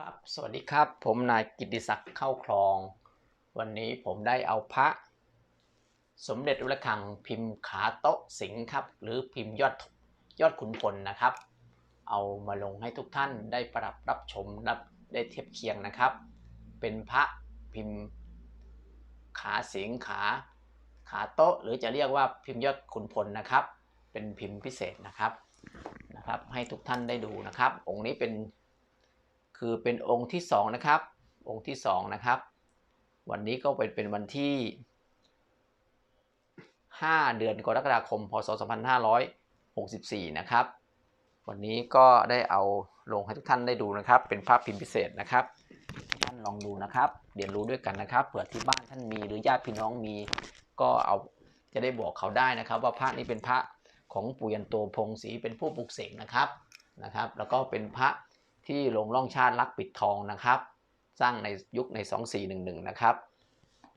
ครับสวัสดีครับ ผมนายกิติศักดิ์เข้าคลอง วันนี้ผมได้เอาพระ สมเด็จอุลคังพิมพ์ขาโต๊ะสิงครับ หรือพิมพ์ยอดยอดขุนพลนะครับ เอามาลงให้ทุกท่านได้ประรับรับชมรับได้เทียบเคียงนะครับ เป็นพระพิมพ์ขาสิงขาขาโต๊ะ หรือจะเรียกว่าพิมพ์ยอดขุนพลนะครับ เป็นพิมพ์พิเศษนะครับนะครับ ให้ทุกท่านได้ดูนะครับ องค์นี้เป็น คือเป็นองค์ที่สองนะครับองค์ที่สองนะครับ วันนี้ก็เป็นเป็นวันที่ 5 เดือนกรกฎาคมพศ2564 นะครับ วันนี้ก็ได้เอาลงให้ทุกท่านได้ดูนะครับ เป็นภาพพิมพ์พิเศษนะครับ ท่านลองดูนะครับ เรียนรู้ด้วยกันนะครับเผื่อที่บ้านท่านมีหรือญาติพี่น้องมีก็เอาจะได้บอกเขาได้นะครับ ว่าพระนี้เป็นพระของปู่ยันโตพงศรีเป็นผู้ปลุกเสกนะครับนะครับ แล้วก็เป็นพระ ที่ลงร่องชาติลักปิดทองนะครับ สร้างในยุคใน 2411 นะครับ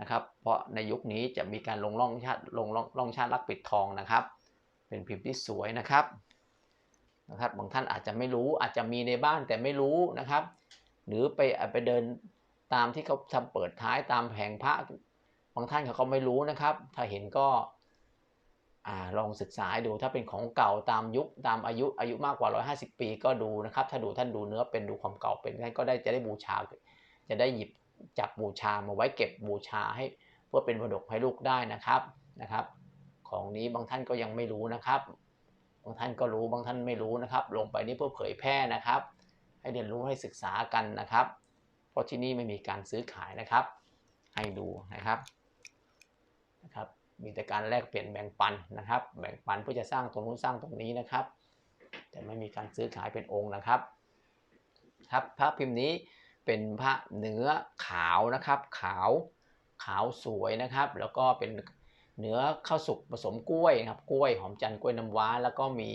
นะครับเพราะในยุคนี้จะมีการลงร่องชาติลงร่องร่องชาติลักปิดทองนะครับ เป็นพิมพ์ที่สวยนะครับนะครับบางท่านอาจจะไม่รู้อาจจะมีในบ้านแต่ไม่รู้นะครับ หรือไปไปเดินตามที่เขาทำเปิดท้ายตามแผงพระบางท่านเขาก็ไม่รู้นะครับ ถ้าเห็นก็ อลองศึกษาให้ดูถ้าเป็นของเก่าตามยุคตามอายุอายุมากกว่า 150 ปีก็ดูนะครับ ถ้าดูท่านดูเนื้อเป็นดูความเก่าเป็นท่านก็ได้จะได้บูชา จะได้หยิบจับบูชามาไว้เก็บบูชาให้เพื่อเป็นมรดกให้ลูกได้นะครับนะครับ ของนี้บางท่านก็ยังไม่รู้นะครับ บางท่านก็รู้บางท่านไม่รู้นะครับ ลงไปนี่เพื่อเผยแพร่นะครับ ให้เรียนรู้ให้ศึกษากันนะครับ เพราะที่นี่ไม่มีการซื้อขายนะครับ ให้ดูนะครับนะครับ มีแต่การแลกเปลี่ยนแบ่งปันนะครับ แบ่งปันเพื่อจะสร้างตรงนู้นสร้างตรงนี้นะครับ แต่ไม่มีการซื้อขายเป็นองค์นะครับ ครับพระพิมพ์นี้เป็นพระเนื้อขาวนะครับ ขาวขาวสวยนะครับ แล้วก็เป็นเนื้อข้าวสุกผสมกล้วยนะครับ กล้วยหอมจันทร์กล้วยน้ำว้า แล้วก็มี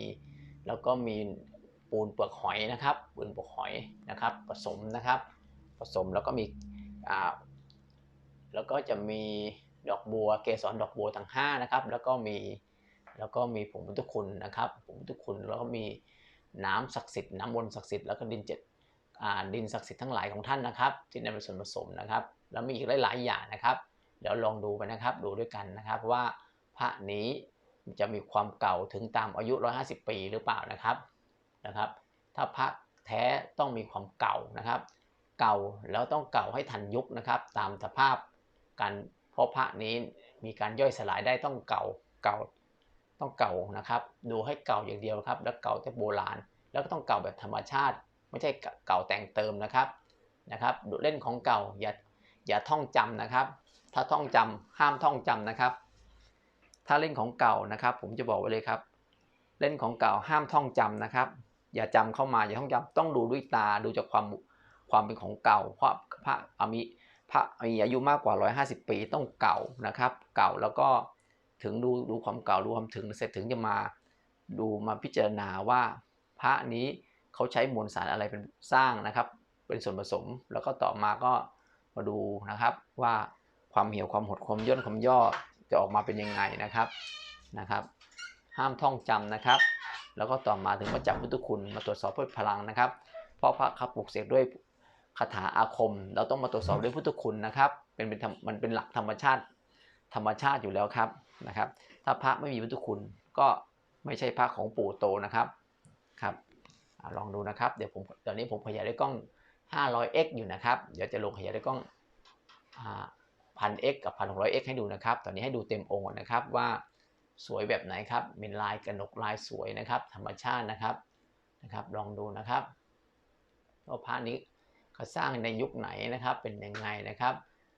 แล้วก็มีปูนเปลือกหอยนะครับ ปูนเปลือกหอยนะครับ ผสมนะครับ ผสมแล้วก็มีอ่าแล้วก็จะมี ดอกบัว เกสรดอกบัวทั้ง5นะครับ แล้วก็มีแล้วก็มีผงพุทธคุณนะครับผงพุทธคุณแล้วก็มีน้ำศักดิ์สิทธิ์น้ำมนต์ศักดิ์สิทธิ์แล้วก็ดินเจ็ดดินศักดิ์สิทธิ์ทั้งหลายของท่านนะครับ ที่นำเป็นส่วนผสมนะครับ แล้วมีอีกหลายๆอย่างนะครับ เดี๋ยวลองดูไปนะครับ ดูด้วยกันนะครับว่าพระนี้จะมีความเก่าถึงตามอายุ 150 ปีหรือเปล่านะครับนะครับ ถ้าพระแท้ต้องมีความเก่านะครับ เก่าแล้วต้องเก่าให้ทันยุคนะครับ ตามสภาพการ ราะพระนี้มีการย่อยสลายได้ต้องเก่าเก่าต้องเก่านะครับ ดูให้เก่าอย่างเดียวครับ แล้วเก่าแต่โบราณ แล้วก็ต้องเก่าแบบธรรมชาติ ไม่ใช่เก่าแต่งเติมนะครับนะครับเล่นของเก่าอย่าอย่าท่องจำนะครับ ถ้าท่องจำห้ามท่องจำนะครับ ถ้าเล่นของเก่านะครับ ผมจะบอกไว้เลยครับ เล่นของเก่าห้ามท่องจำนะครับ อย่าจำเข้ามาอย่าท่องจำต้องดูด้วยตาดูจากความความเป็นของเก่าเพราะพระอามิ พระมีอายุมากกว่า 150 ปีต้องเก่านะครับ เก่าแล้วก็ถึงดูดูความเก่าดูความถึงเสร็จถึงจะมาดูมาพิจารณาว่าพระนี้เขาใช้มวลสารอะไรเป็นสร้างนะครับ เป็นส่วนผสมแล้วก็ต่อมาก็มาดูนะครับว่าความเหี่ยวความหดความย่นความย่อจะออกมาเป็นยังไงนะครับนะครับ ห้ามท่องจำนะครับ แล้วก็ต่อมาถึงมาจับพุทธคุณมาตรวจสอบพื่อพลังนะครับ เพราะพระครับปลุกเสกด้วย คาถาอาคม เราต้องมาตรวจสอบด้วยพุทธคุณนะครับ เป็นเป็นมันเป็นหลักธรรมชาติ ธรรมชาติอยู่แล้วครับนะครับ ถ้าพระไม่มีพุทธคุณก็ไม่ใช่พระของปู่โตนะครับครับลองดูนะครับ เดี๋ยวผมตอนนี้ผมขยายด้วยกล้อง 500x อยู่นะครับ เดี๋ยวจะลงขยายด้วยกล้องพัน x กับ 1600x ให้ดูนะครับ ตอนนี้ให้ดูเต็มองค์นะครับว่าสวยแบบไหนครับเป็นลายกระหนกลายสวยนะครับ ธรรมชาตินะครับนะครับ ลองดูนะครับว่าพระนี้ เขาสร้างในยุคไหนนะครับ เป็นยังไงนะครับ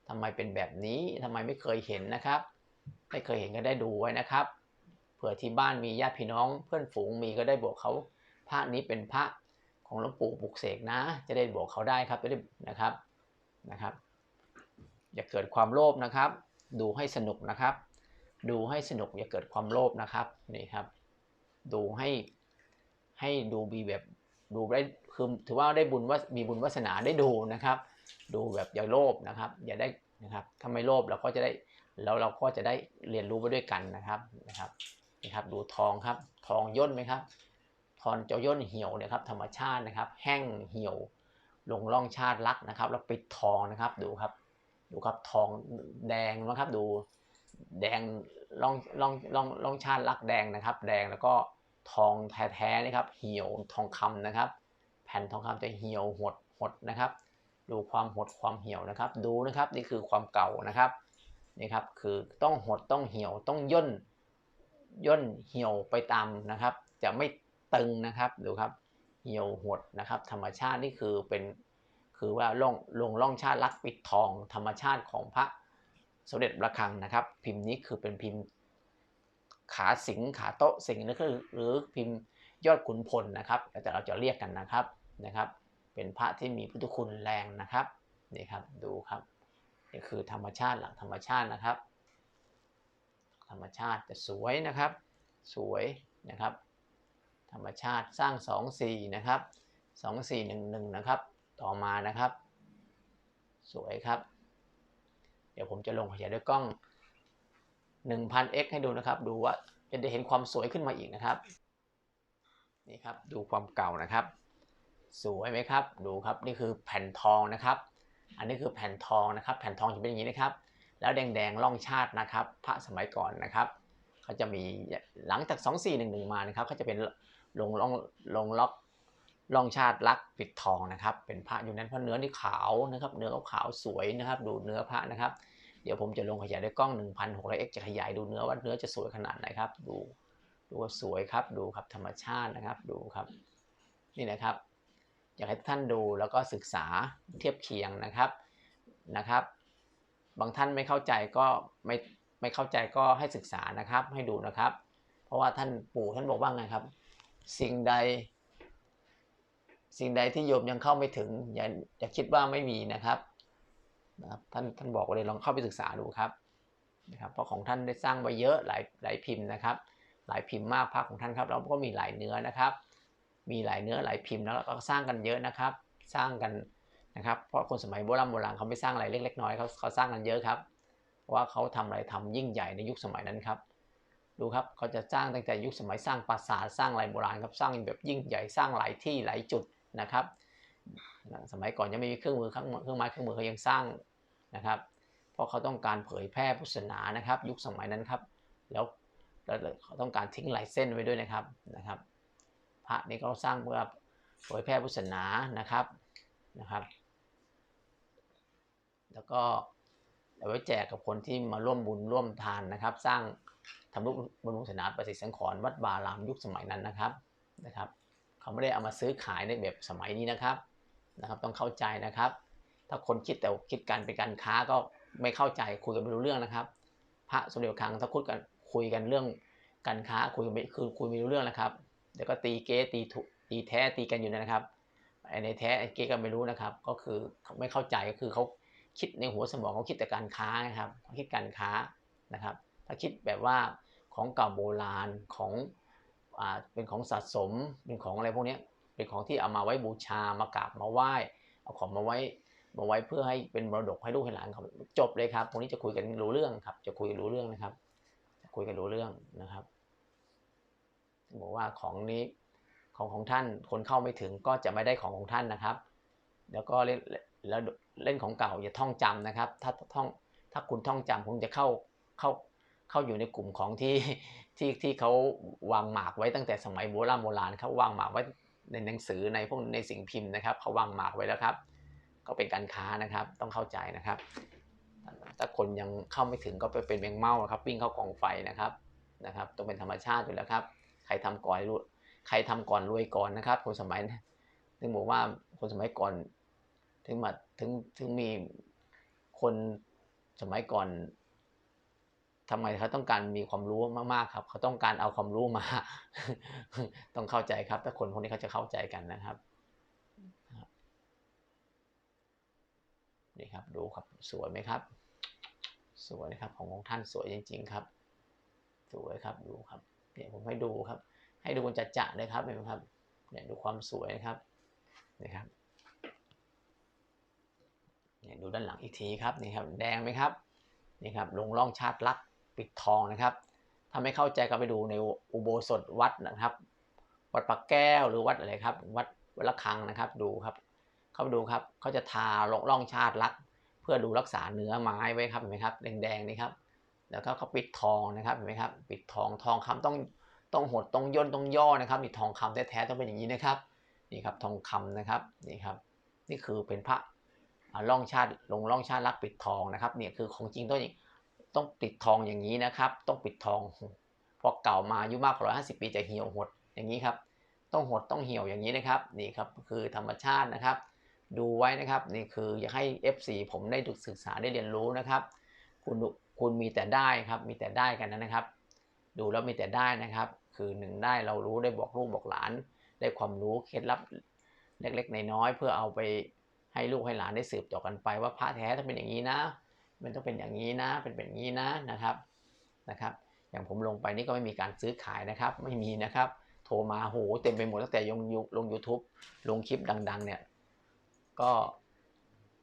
ทำไมเป็นแบบนี้ทำไมไม่เคยเห็นนะครับ ไม่เคยเห็นก็ได้ดูไว้นะครับ เผื่อที่บ้านมีญาติพี่น้อง เพื่อนฝูงมีก็ได้บอกเขาพระนี้เป็นพระของหลวงปู่ปลุกเสกนะ จะได้บอกเขาได้ครับจะได้นะครับนะครับ อย่าเกิดความโลภนะครับ ดูให้สนุกนะครับ ดูให้สนุกอย่าเกิดความโลภนะครับนี่ครับ ดูให้ให้ดูมีแบบ ดูได้คือถือว่าได้บุญว่ามีบุญวาสนาได้ดูนะครับ ดูแบบอย่าโลภนะครับ อย่าได้นะครับถ้าไม่โลภเราก็จะได้แล้วเราก็จะได้เรียนรู้ไปด้วยกันนะครับนะครับนี่ครับ ดูทองครับ ทองย่นไหมครับ ทองจ้าย่นเหี่ยวเนี่ยครับ ธรรมชาตินะครับ แห้งเหี่ยวลงร่องชาติลักนะครับ แล้วปิดทองนะครับดูครับ ดูครับทองแดงนะครับ ดูแดงร่องร่องร่องร่องชาติลักแดงนะครับ แดงแล้วก็ ทองแท้ๆนะครับเหี่ยวทองคำนะครับ แผ่นทองคำจะเหี่ยวหดหดนะครับ ดูความหดความเหี่ยวนะครับ ดูนะครับนี่คือความเก่านะครับนี่ครับคือต้องหดต้องเหี่ยวต้องย่นย่นเหี่ยวไปตามนะครับ จะไม่ตึงนะครับดูครับเหี่ยวหดนะครับ ธรรมชาตินี่คือเป็นคือว่าล่องลงล่องชาติลักปิดทองธรรมชาติของพระสมเด็จระฆังนะครับ พิมพ์นี้คือเป็นพิมพ์ ขาสิงขาโต๊ะสิงนั่นคือหรือพิมพ์ยอดขุนพลนะครับแต่เราจะเรียกกันนะครับนะครับ เป็นพระที่มีพุทธคุณแรงนะครับนี่ครับดูครับนี่คือธรรมชาติหลักธรรมชาตินะครับ ธรรมชาติจะสวยนะครับ สวยนะครับ ธรรมชาติสร้าง2 4นะครับ2 4 1 1นะครับ ต่อมานะครับ สวยครับ เดี๋ยวผมจะลงขยายด้วยกล้อง 1000x ให้ดูนะครับ ดูว่าจะได้เห็นความสวยขึ้นมาอีกนะครับ นี่ครับ ดูความเก่านะครับ สวยไหมครับ ดูครับ นี่คือแผ่นทองนะครับ อันนี้คือแผ่นทองนะครับ แผ่นทองจะเป็นอย่างนี้นะครับ แล้วแดงๆล่องชาตินะครับ พระสมัยก่อนนะครับเขาจะมีหลังจาก 2411 มานะครับเขาจะเป็นลงล่องลงล็อกล่องชาติลักปิดทองนะครับ เป็นพระอยู่นั้นเพราะเนื้อนี่ขาวนะครับ เนื้อขาวสวยนะครับ ดูเนื้อพระนะครับ เดี๋ยวผมจะลงขยายด้วยกล้อง 1600x จะขยายดูเนื้อว่าเนื้อจะสวยขนาดไหนครับ ดูดูว่าสวยครับ ดูครับธรรมชาตินะครับ ดูครับ นี่นะครับ อยากให้ท่านดูแล้วก็ศึกษาเทียบเคียงนะครับนะครับ บางท่านไม่เข้าใจก็ไม่ไม่เข้าใจก็ให้ศึกษานะครับ ให้ดูนะครับ เพราะว่าท่านปู่ท่านบอกว่าไงครับ สิ่งใด สิ่งใดที่โยมยังเข้าไม่ถึงอย่าอย่าคิดว่าไม่มีนะครับ นะครับท่านท่านบอกว่าเลยลองเข้าไปศึกษาดูครับนะครับเพราะของท่านได้สร้างไว้เยอะหลายหลายพิมพ์นะครับ หลายพิมพ์มากพระของท่านครับแล้วก็มีหลายเนื้อนะครับ มีหลายเนื้อหลายพิมพ์แล้วก็สร้างกันเยอะนะครับ สร้างกันนะครับ เพราะคนสมัยโบราณโบราณเขาไม่สร้างอะไรเล็กๆน้อยเขาเขาสร้างกันเยอะครับว่าเขาทำอะไรทำยิ่งใหญ่ในยุคสมัยนั้นครับดูครับเขาจะสร้างตั้งแต่ยุคสมัยสร้างปราสาทสร้างอะไรโบราณครับสร้างแบบยิ่งใหญ่สร้างหลายที่หลายจุดนะครับ สมัยก่อนยังไม่มีเครื่องมือเครื่องไม้เครื่องมือเขายังสร้าง นะครับ เพราะเขาต้องการเผยแพร่พุทธศาสนานะครับ ยุคสมัยนั้นครับแล้วเขาต้องการทิ้งลายเส้นไว้ด้วยนะครับนะครับ พระนี่ก็สร้างเพื่อเผยแพร่พุทธศาสนานะครับนะครับ แล้วก็เอาไว้แจกกับคนที่มาร่วมบุญร่วมทานนะครับ สร้างทำรูปบรรลุศาสนาประสิทธิสังขรวัดบารามยุคสมัยนั้นนะครับนะครับ เขาไม่ได้เอามาซื้อขายในแบบสมัยนี้นะครับนะครับ ต้องเข้าใจนะครับ ถ้าคนคิดแต่คิดการเป็นการค้าก็ไม่เข้าใจคุยกันไม่รู้เรื่องนะครับ พระสมเด็จครั้งถ้าคุยกันคุยกันเรื่องการค้าคุยกันไม่คือคุยไม่รู้เรื่องนะครับเดี๋ยวก็ตีเก๊ตีถูตีแท้ตีกันอยู่นะครับไอ้ในแท้ไอ้เก๊ก็ไม่รู้นะครับ ก็คือไม่เข้าใจก็คือเขาคิดในหัวสมองเขาคิดแต่การค้านะครับเขาคิดการค้านะครับ ถ้าคิดแบบว่าของเก่าโบราณของอ่าเป็นของสะสมเป็นของอะไรพวกนี้เป็นของที่เอามาไว้บูชามากราบมาไหว้เอาของมาไว้ มาไว้เพื่อให้เป็นมรดกให้ลูกให้หลานเขาจบเลยครับวกนี้จะคุยกันรู้เรื่องครับ จะคุยกันรู้เรื่องนะครับ จะคุยกันรู้เรื่องนะครับบอกว่าของนี้ของของท่านคนเข้าไม่ถึงก็จะไม่ได้ของของท่านนะครับ แล้วก็เล่นแล้วเล่นของเก่าอย่าท่องจำนะครับ ถ้าท่องถ้าคุณท่องจำคงจะเข้าเข้าเข้าอยู่ในกลุ่มของที่ที่ที่เขาวางหมากไว้ตั้งแต่สมัยโบราณโบราณเขาวางหมากไว้ในหนังสือในพวกในสิ่งพิมพ์นะครับเขาวางหมากไว้แล้วครับ ก็เป็นการค้านะครับ ต้องเข้าใจนะครับ ถ้าคนยังเข้าไม่ถึงก็ไปเป็นแมงเม่าครับ วิ่งเข้ากองไฟนะครับนะครับต้องเป็นธรรมชาติอยู่แล้วครับ ใครทำก่อนรู้ใครทำก่อนรวยก่อนนะครับ คนสมัยถึงบอกว่าคนสมัยก่อนถึงมาถึงถึงมีคนสมัยก่อนทำไมเขาต้องการมีความรู้มากๆครับ เขาต้องการเอาความรู้มา ต้องเข้าใจครับ ถ้าคนพวกนี้เขาจะเข้าใจกันนะครับ นี่ครับดูครับสวยไหมครับ สวยนะครับของของท่านสวยจริง ๆ ครับ สวยครับดูครับเนี่ยผมให้ดูครับ ให้ดูจัดจะเลยครับเห็นไหมครับเนี่ยดูความสวยนะครับนี่ครับเนี่ยดูด้านหลังอีกทีครับนี่ครับแดงไหมครับนี่ครับลงร่องชาติลักษ์ปิดทองนะครับถ้าไม่เข้าใจก็ไปดูในอุโบสถวัดนะครับ วัดปากแก้วหรือวัดอะไรครับ วัดวัดละคังนะครับ ดูครับ เขาดูครับเขาจะทาลงร่องชาติลักเพื่อดูรักษาเนื้อไม้ไว้ครับเห็นไหมครับแดงๆนี่ครับแล้วก็เขาปิดทองนะครับเห็นไหมครับปิดทองทองคำต้องต้องหดต้องย่นต้องย่อนะครับนี่ทองคำแท้ๆต้องเป็นอย่างนี้นะครับนี่ครับทองคำนะครับนี่ครับนี่คือเป็นพระอ่าร่องชาติลงร่องชาติลักปิดทองนะครับเนี่ยคือของจริงต้องต้องปิดทองอย่างนี้นะครับ ต้องปิดทองพอเก่ามาอายุมากกว่าร้อยห้าสิบปีจะเหี่ยวหดอย่างนี้ครับต้องหดต้องเหี่ยวอย่างนี้นะครับนี่ครับคือธรรมชาตินะครับ ดูไว้นะครับนี่คืออยากให้ FC ผมได้ดูศึกษาได้เรียนรู้นะครับ คุณดูคุณมีแต่ได้ครับมีแต่ได้กันนะครับ ดูแล้วมีแต่ได้นะครับ คือหนึ่งได้เรารู้ได้บอกลูกบอกหลาน ได้ความรู้เคล็ดลับเล็กๆในน้อยเพื่อเอาไปให้ลูกให้หลานได้สืบต่อกันไป ว่าพระแท้ต้องเป็นอย่างนี้นะ มันต้องเป็นอย่างนี้นะ เป็นแบบนี้นะนะครับนะครับ อย่างผมลงไปนี่ก็ไม่มีการซื้อขายนะครับ ไม่มีนะครับ โทรมาโหเต็มไปหมดตั้งแต่ลงยูลง YouTube ลงคลิปดัง ๆเนี่ย ก็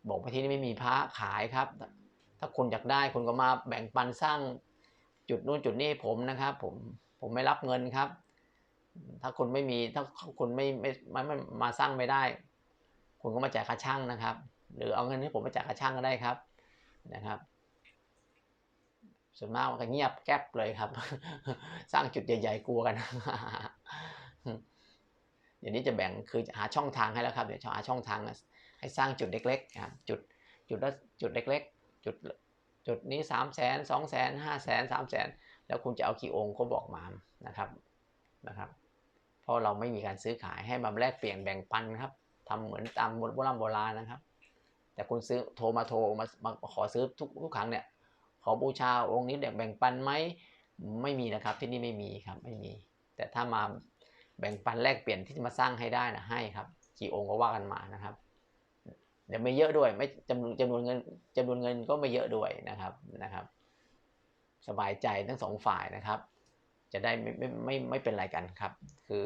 บอกว่าที่นี่ไม่มีพระขายครับ ถ้าคุณอยากได้คุณก็มาแบ่งปันสร้างจุดนู้นจุดนี้ผมนะครับ ผมผมไม่รับเงินครับ ถ้าคุณไม่มีถ้าคุณไม่ไม่ไม่ไม่มาสร้างไม่ได้ คุณก็มาจ่ายค่าช่างนะครับ หรือเอาเงินให้ผมมาจ่ายค่าช่างก็ได้ครับนะครับส่วนมากมันก็เงียบแก๊บเลยครับ สร้างจุดใหญ่ ๆ กลัวกัน เดี๋ยวนี้จะแบ่งคือหาช่องทางให้แล้วครับ เดี๋ยวหาช่องทาง ให้สร้างจุดเล็กๆครับจุดจุดละจุดเล็กๆ จุดจุดนี้สามแสนสองแสนห้าแสนสามแสนแล้วคุณจะเอากี่องค์ก็บอกมานะครับนะครับเพราะเราไม่มีการซื้อขายให้มาแลกเปลี่ยนแบ่งปันครับทำเหมือนตามโบราณโบราณนะครับ แต่คุณซื้อโทรมาโทรมามาขอซื้อทุกทุกครั้งเนี่ยขอบูชาองค์นี้แบ่งปันไหมไม่มีนะครับที่นี่ไม่มีครับไม่มี แต่ถ้ามาแบ่งปันแลกเปลี่ยนที่จะมาสร้างให้ได้นะให้ครับกี่องค์ก็ว่ากันมานะครับ ยวไม่เยอะด้วย ไม่จำนวนจำนวนเงินจำนวนเงินก็ไม่เยอะด้วยนะครับนะครับ สบายใจทั้งสองฝ่ายนะครับ จะได้ไม่ไม่ไม่ไม่เป็นไรกันครับ คือ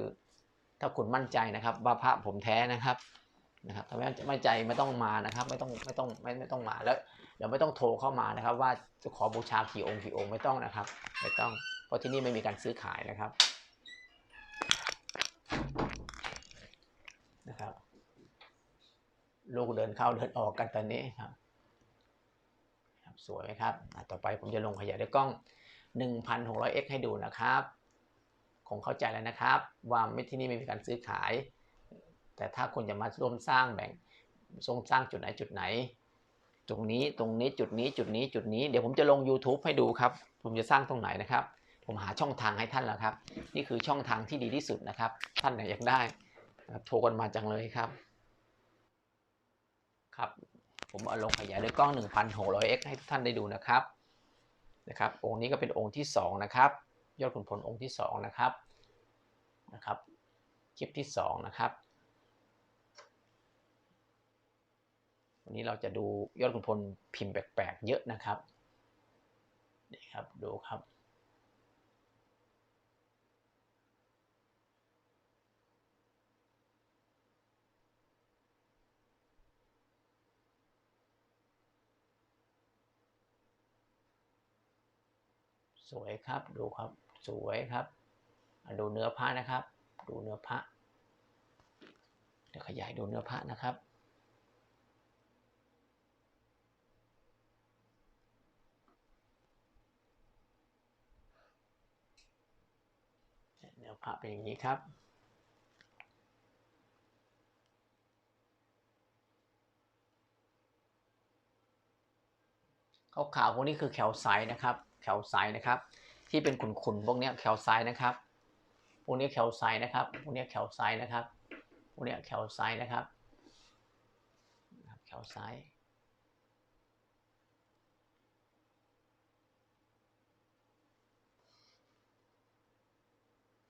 ถ้าคุณมั่นใจนะครับ ว่าพระผมแท้นะครับนะครับถ้าไม่มั่นใจไม่ต้องมานะครับ ไม่ต้องไม่ต้องไม่ไม่ต้องมาแล้วเดี๋ยวไม่ต้องโทรเข้ามานะครับ ว่าจะขอบูชากี่องค์กี่องค์ไม่ต้องนะครับ ไม่ต้องเพราะที่นี่ไม่มีการซื้อขายนะครับ ลูกเดินเข้าเดินออกกันตอนนี้ครับสวยไหมครับ ต่อไปผมจะลงขยายด้วยกล้อง 1,600x ให้ดูนะครับ คงเข้าใจแล้วนะครับ ว่าไม่ที่นี่ไม่มีการซื้อขาย แต่ถ้าคุณจะมาร่วมสร้างแบ่งทรงสร้างจุดไหนจุดไหน ตรงนี้ตรงนี้จุดนี้จุดนี้จุดนี้ เดี๋ยวผมจะลง YouTube ให้ดูครับ ผมจะสร้างตรงไหนนะครับ ผมหาช่องทางให้ท่านแล้วครับ นี่คือช่องทางที่ดีที่สุดนะครับ ท่านไหนอยากได้โทรกันมาจังเลยครับ ครับผมเอาลงขยายด้วยกล้อง 1,600x ให้ทุกท่านได้ดูนะครับนะครับ องค์นี้ก็เป็นองค์ที่ 2 นะครับ ยอดขุนพลองค์ที่ 2 นะครับนะครับ คลิปที่ 2 นะครับ วันนี้เราจะดูยอดขุนพลพิมพ์แปลกๆ เยอะนะครับนี่ครับดูครับ สวยครับดูครับสวยครับ ดูเนื้อผ้านะครับ ดูเนื้อผ้าเดี๋ยวขยายดูเนื้อผ้านะครับเนื้อผ้าเป็นอย่างนี้ครับขาวๆพวกนี้คือแคลไซต์นะครับ แคลไซต์นะครับ ที่เป็นขุ่นๆพวกนี้แคลไซต์นะครับพวกนี้แคลไซต์นะครับพวกนี้แคลไซต์นะครับพวกนี้แคลไซต์นะครับแคลไซต์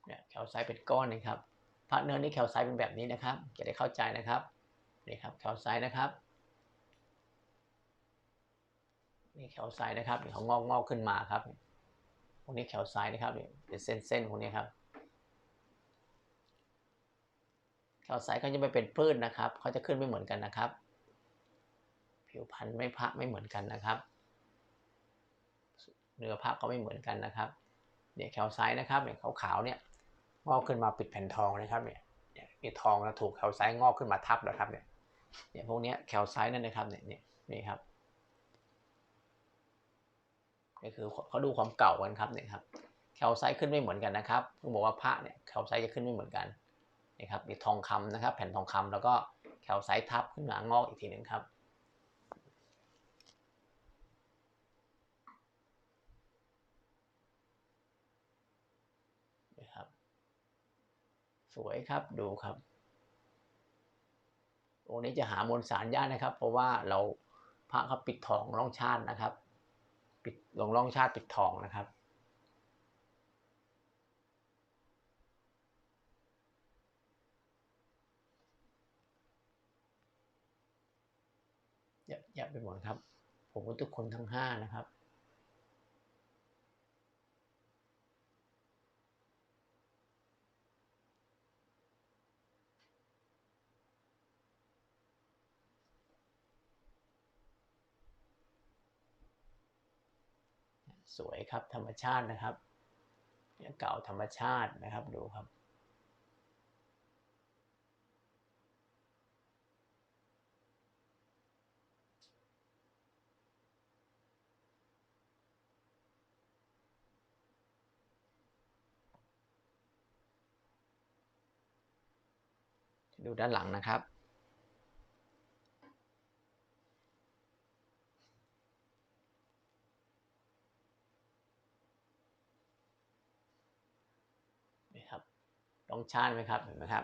เนี่ยแคลไซต์เป็นก้อนนะครับพาร์ทเนอร์นี่แคลไซต์เป็นแบบนี้นะครับ จะได้เข้าใจนะครับนี่ครับแคลไซต์นะครับ นี่แคลไซต์นะครับเขางอกงอกขึ้นมาครับพวกนี้แคลไซต์นะครับเป็นเส้นเส้นพวกนี้ครับแคลไซต์เขาจะไม่เป็นพืชนะครับเขาจะขึ้นไม่เหมือนกันนะครับ ผิวพรรณไม่พระไม่เหมือนกันนะครับ เนื้อพระก็ไม่เหมือนกันนะครับเนี่ยแคลไซต์นะครับเนี่ยขาวๆเนี่ยงอกขึ้นมาปิดแผ่นทองนะครับเนี่ยเนี่ยมีทองแล้วถูกแคลไซต์งอกขึ้นมาทับนะครับเนี่ยเนี่ยพวกนี้แคลไซต์นั่นนะครับเนี่ยเนี่ยนี่ครับ ก็คือเขาดูความเก่ากันครับเนี่ยครับแคลไซต์ขึ้นไม่เหมือนกันนะครับเพิ่งบอกว่าพระเนี่ยแคลไซต์จะขึ้นไม่เหมือนกันนี่ครับมีทองคำนะครับ แผ่นทองคำแล้วก็แคลไซต์ทับขึ้นมางอกอีกทีหนึ่งครับนะครับ สวยครับดูครับตรงนี้จะหามวลสารยากนะครับ เพราะว่าเราพระเขาปิดทองร่องชาตินะครับ ลงร่องชาติปิดทองนะครับยอะแยบไปหมดครับ ผมกับทุกคนทั้งห้านะครับ ส วยครับธรรมชาตินะครับเนี่ยเก่าธรรมชาตินะครับดูครับ ดูด้านหลังนะครับ นี่ครับ ลองชาติไหมครับเห็นไหมครับ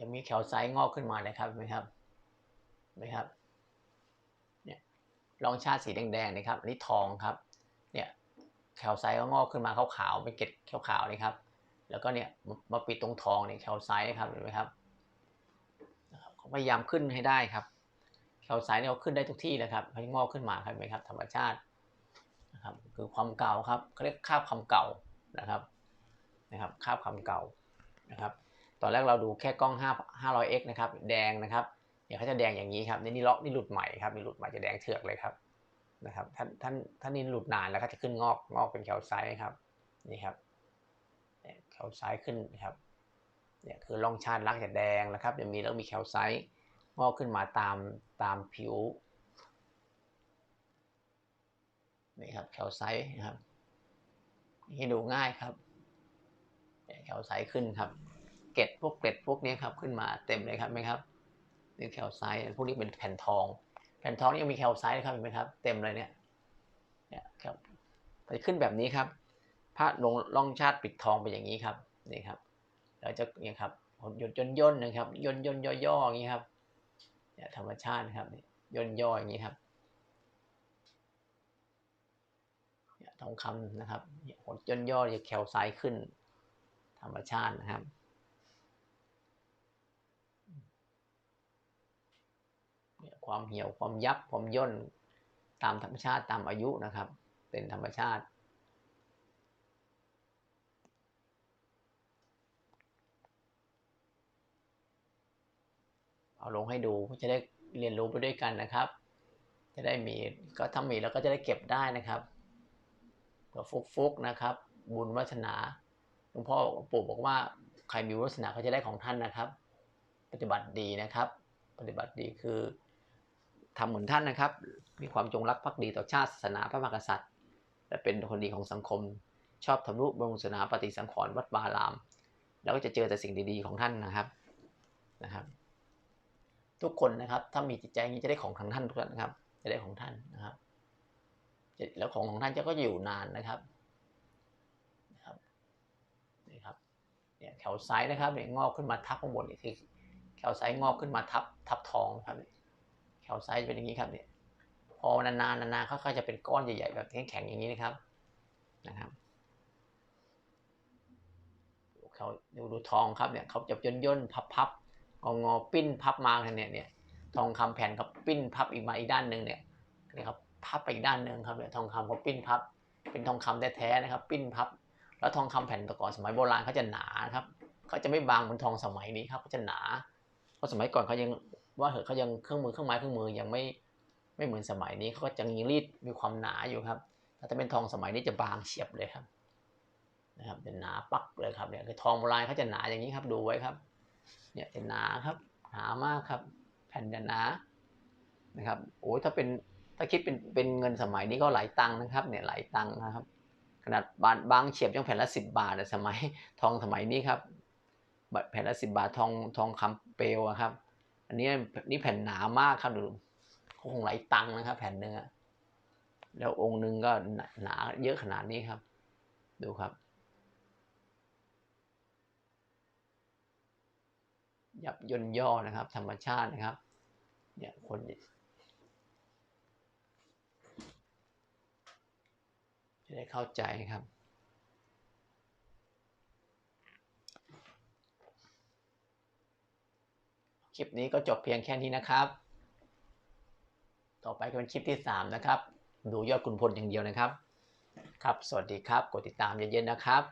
ยังมีแคลไซงอกขึ้นมาเลยครับเห็นไหมครับเห็นไหมครับเนี่ยลองชาติสีแดงๆนะครับอันนี้ทองครับเนี่ยแคลไซก็งอกขึ้นมาขาวๆเป็นเกล็ดขาวๆนี่ครับ แล้วก็เนี่ยมาปิดตรงทองเนี่ยแคลไซต์ครับเห็นไหมครับพยายามขึ้นให้ได้ครับแคลไซเนี่ยเขาขึ้นได้ทุกที่นะครับเขางอกขึ้นมาครับเห็นไหมครับ ธรรมชาตินะครับคือความเก่าครับเขาเรียกคาบความเก่านะครับนะครับคาบคำเก่า นะครับ ตอนแรกเราดูแค่กล้อง5 500x นะครับ แดงนะครับเนี่ยเขาจะแดงอย่างนี้ครับ นี่นี่เลาะนี่หลุดใหม่ครับนี่หลุดใหม่จะแดงเถือกเลยครับนะครับท่านท่านท่านนี่หลุดนานแล้วก็จะขึ้นงอกงอกเป็นแคลไซต์ครับนี่ครับแคลไซต์ขึ้นนะครับเนี่ยคือร่องชาติลักจะแดงนะครับจะมีแล้วมีแคลไซต์งอกขึ้นมาตามตามผิวนี่ครับแคลไซต์นะครับนี่ดูง่ายครับ แคลไซต์ขึ้นครับ เกล็ดพวกเกล็ดพวกนี้ครับขึ้นมาเต็มเลยครับไหมครับนี่แคลไซต์พวกนี้เป็นแผ่นทอง แผ่นทองนี่ยังมีแคลไซต์นะครับเห็นไหมครับเต็มเลยเนี่ยเนี่ยครับไปขึ้นแบบนี้ครับพระลงล่องชาติปิดทองเป็นอย่างนี้ครับนี่ครับเราจะเนี่ยครับหยดย่นย่นนะครับย่นย่นย่อย่ออย่างนี้ครับเนี่ยธรรมชาติครับย่นย่ออย่างนี้ครับเนี่ยทองคำนะครับหดย่นย่อจะแคลไซต์ขึ้น รรมชาตินะครับความเหี่ยวความยับความย่นตามธรรมชาติตามอายุนะครับ เป็นธรรมชาติ เอาลงให้ดูเพื่อจะได้เรียนรู้ไปด้วยกันนะครับ จะได้มีก็ถ้ามีแล้วก็จะได้เก็บได้นะครับตัวฟุกๆนะครับ บุญวัฒนา ลวงพ่อปู่บอกว่าใครมีวาสนาเขาจะได้ของท่านนะครับ ปฏิบัติดีนะครับ ปฏิบัติดีคือทำเหมือนท่านนะครับ มีความจงรักภักดีต่อชาติศาสนาพระมหากษัตริย์ และเป็นคนดีของสังคม ชอบทำนุบำรุงศาสนาปฏิสังขรณ์วัดวาราม แล้วก็จะเจอแต่สิ่งดีๆของท่านนะครับนะครับ ทุกคนนะครับ ถ้ามีจิตใจงนี้จะได้ของของท่านทุกท่านนะครับ จะได้ของท่านนะครับ แล้วของของท่านจะก็อยู่นานนะครับ นี่ครับ เนี่ยแถวไซส์นะครับเนี่ยงอกขึ้นมาทับข้างบนนี่คือแถวไซส์งอกขึ้นมาทับทับทองครับแถวไซส์เป็นอย่างนี้ครับเนี่ยพอนานๆนานๆเขาก็จะเป็นก้อนใหญ่ๆแบบแข็งๆอย่างนี้นะครับนะครับเขาดูดูทองครับเนี่ยเขาจะย่นย่นพับพับงองอปิ้นพับมาเนี่ยเนี่ยทองคำแผ่นเขาปิ้นพับอีกมาอีกด้านหนึ่งเนี่ยนี่ครับพับไปอีกด้านหนึ่งครับเนี่ยทองคำเขาปิ้นพับ เป็นทองคำแท้ๆนะครับ ปิ้นพับ แล้วทองคำแผ่นตะกอนสมัยโบราณเขาจะหนาครับเขาจะไม่บางเหมือนทองสมัยนี้ครับเขาจะหนา เพราะสมัยก่อนเขายังว่าเหอะเขายังเครื่องมือเครื่องไม้เครื่องมือยังไม่ไม่เหมือนสมัยนี้เขาก็จะยังรีดมีความหนาอยู่ครับถ้าเป็นทองสมัยนี้จะบางเฉียบเลยครับนะครับเป็นหนาปักเลยครับเนี่ยคือทองโบราณเขาจะหนาอย่างนี้ครับดูไว้ครับเนี่ยจะหนาครับหนามากครับ แผ่นผ่นจะหนานะครับโอ้ยถ้าเป็นถ้าคิดเป็นเป็นเงินสมัยนี้ก็หลายตังค์นะครับเนี่ยหลายตังค์นะครับ ขนาดบางบางเฉียบยังแผ่นละสิบบาทอะสมัยทองสมัยนี้ครับแผ่นละสิบาททองทองคำเปลวครับ อันนี้นี่แผ่นหนามากครับดูคงหลายตังค์นะครับ แผ่นหนึ่งอแล้วองค์หนึ่งก็หนาหนาเยอะขนาดนี้ครับ ดูครับ ยับย่นย่อนะครับ ธรรมชาตินะครับเนี่ยคน จะได้เข้าใจครับ คลิปนี้ก็จบเพียงแค่นี้นะครับ ต่อไปก็เป็นคลิปที่สามนะครับ ดูยอดคุณพลอย่างเดียวนะครับ ครับ สวัสดีครับ กดติดตามเย็นๆนะครับ